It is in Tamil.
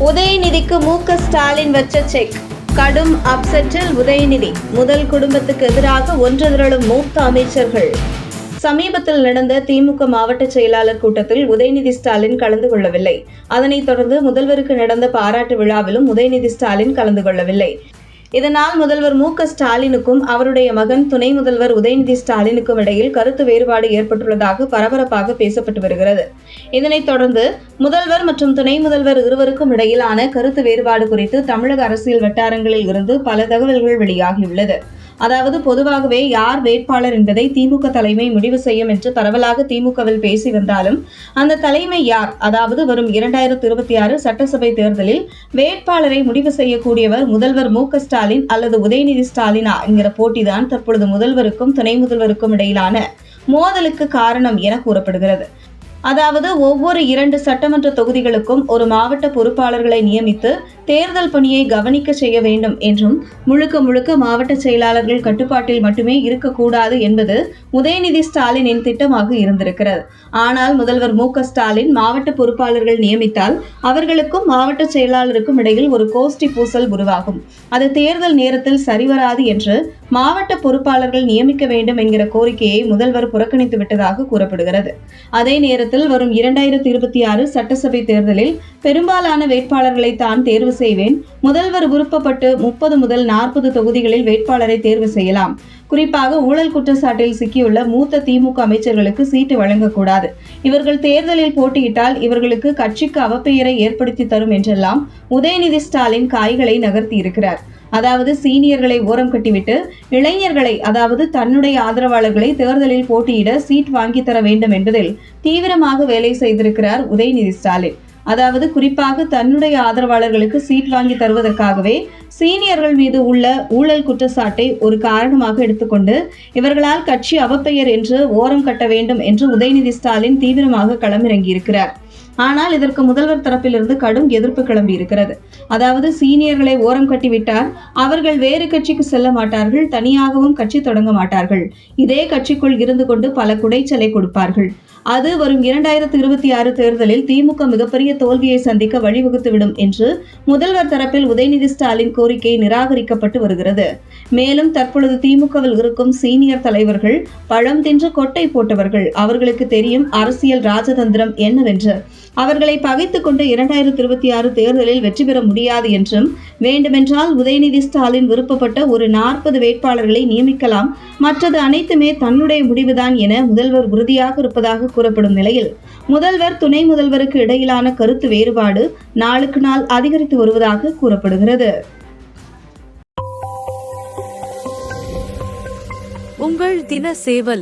உதயநிதிக்கு மு. க. ஸ்டாலின் வச்ச செக். கடும் அப்செட்டில் உதயநிதி. முதல் குடும்பத்துக்கு எதிராக ஒன்று திரளும் மூத்த அமைச்சர்கள். சமீபத்தில் நடந்த திமுக மாவட்ட செயலாளர் கூட்டத்தில் உதயநிதி ஸ்டாலின் கலந்து கொள்ளவில்லை. அதனைத் தொடர்ந்து முதல்வருக்கு நடந்த பாராட்டு விழாவிலும் உதயநிதி ஸ்டாலின் கலந்து கொள்ளவில்லை. இதனால் முதல்வர் மு க ஸ்டாலினுக்கும் அவருடைய மகன் துணை முதல்வர் உதயநிதி ஸ்டாலினுக்கும் இடையில் கருத்து வேறுபாடு ஏற்பட்டுள்ளதாக பரபரப்பாக பேசப்பட்டு வருகிறது. இதனைத் தொடர்ந்து முதல்வர் மற்றும் துணை முதல்வர் இருவருக்கும் இடையிலான கருத்து வேறுபாடு குறித்து தமிழக அரசியல் வட்டாரங்களில் இருந்து பல தகவல்கள் வெளியாகியுள்ளது. அதாவது பொதுவாகவே யார் வேட்பாளர் என்பதை திமுக தலைமை முடிவு செய்யும் என்று பரவலாக திமுகவில் பேசி வந்தாலும் அந்த தலைமை யார்? அதாவது வரும் இரண்டாயிரத்தி இருபத்தி ஆறு சட்டசபை தேர்தலில் வேட்பாளரை முடிவு செய்யக்கூடியவர் முதல்வர் மு ஸ்டாலின் அல்லது உதயநிதி ஸ்டாலினா என்கிற போட்டிதான் தற்பொழுது முதல்வருக்கும் துணை முதல்வருக்கும் இடையிலான மோதலுக்கு காரணம் என கூறப்படுகிறது. அதாவது ஒவ்வொரு இரண்டு சட்டமன்ற தொகுதிகளுக்கும் ஒரு மாவட்ட பொறுப்பாளர்களை நியமித்து தேர்தல் பணியை கவனிக்க செய்ய வேண்டும் என்றும் முழுக்க முழுக்க மாவட்ட செயலாளர்கள் கட்டுப்பாட்டில் மட்டுமே இருக்கக்கூடாது என்பது உதயநிதி ஸ்டாலினின் திட்டமாக இருந்திருக்கிறது. ஆனால் முதல்வர் மு ஸ்டாலின் மாவட்ட பொறுப்பாளர்கள் நியமித்தால் அவர்களுக்கும் மாவட்ட செயலாளருக்கும் இடையில் ஒரு கோஷ்டி பூசல் உருவாகும். அது தேர்தல் நேரத்தில் சரிவராது என்று மாவட்ட பொறுப்பாளர்கள் நியமிக்க வேண்டும் என்கிற கோரிக்கையை முதல்வர் புறக்கணித்து விட்டதாக கூறப்படுகிறது. அதே நேரத்தில் வரும் இரண்டாயிரத்தி இருபத்தி ஆறு சட்டசபை தேர்தலில் பெரும்பாலான வேட்பாளர்களை தான் தேர்வு செய்வேன். முதல்வர் விருப்பப்பட்டு முப்பது முதல் நாற்பது தொகுதிகளில் வேட்பாளரை தேர்வு செய்யலாம். குறிப்பாக ஊழல் குற்றச்சாட்டில் சிக்கியுள்ள மூத்த திமுக அமைச்சர்களுக்கு சீட்டு வழங்கக்கூடாது. இவர்கள் தேர்தலில் போட்டியிட்டால் இவர்களுக்கு கட்சிக்கு அவப்பெயரை ஏற்படுத்தி தரும் என்றெல்லாம் உதயநிதி ஸ்டாலின் காய்களை நகர்த்தி இருக்கிறார். அதாவது சீனியர்களை ஓரம் கட்டிவிட்டு இளைஞர்களை அதாவது தன்னுடைய ஆதரவாளர்களை தேர்தலில் போட்டியிட சீட் வாங்கி தர வேண்டும் என்பதில் தீவிரமாக வேலை செய்திருக்கிறார் உதயநிதி ஸ்டாலின். அதாவது குறிப்பாக தன்னுடைய ஆதரவாளர்களுக்கு சீட் வாங்கி தருவதற்காகவே சீனியர்கள் மீது உள்ள ஊழல் குற்றச்சாட்டை ஒரு காரணமாக எடுத்துக்கொண்டு இவர்களால் கட்சி அவப்பெயர் என்று ஓரம் கட்ட வேண்டும் என்று உதயநிதி ஸ்டாலின் தீவிரமாக களமிறங்கியிருக்கிறார். ஆனால் இதற்கு முதல்வர் தரப்பிலிருந்து கடும் எதிர்ப்பு கிளம்பி இருக்கிறது. அதாவது சீனியர்களை ஓரம் கட்டிவிட்டால் அவர்கள் வேறு கட்சிக்கு செல்ல மாட்டார்கள் தனியாகவும் கட்சி தொடங்க மாட்டார்கள். இதே கட்சிக்குள் இருந்து கொண்டு பல குடைச்சலை கொடுப்பார்கள். அது வரும் இரண்டாயிரத்தி இருபத்தி ஆறு தேர்தலில் திமுக மிகப்பெரிய தோல்வியை சந்திக்க வழிவகுத்துவிடும் என்று முதல்வர் தரப்பில் உதயநிதி ஸ்டாலின் கோரிக்கை நிராகரிக்கப்பட்டு வருகிறது. மேலும் தற்பொழுது திமுகவில் இருக்கும் சீனியர் தலைவர்கள் பழம் தின்று கொட்டை போட்டவர்கள். அவர்களுக்கு தெரியும் அரசியல் ராஜதந்திரம் என்னவென்று. அவர்களை பகைத்துக் கொண்டு இரண்டாயிரத்தி இருபத்தி ஆறு தேர்தலில் வெற்றி பெற முடியாது என்றும் வேண்டுமென்றால் உதயநிதி ஸ்டாலின் விருப்பப்பட்ட ஒரு நாற்பது வேட்பாளர்களை நியமிக்கலாம். மற்றது அனைத்துமே தன்னுடைய முடிவுதான் என முதல்வர் உறுதியாக இருப்பதாக கூறப்படும் நிலையில் முதல்வர் துணை முதல்வருக்கு இடையிலான கருத்து வேறுபாடு நாளுக்கு நாள் அதிகரித்து வருவதாக கூறப்படுகிறது. உங்கள் தின சேவல்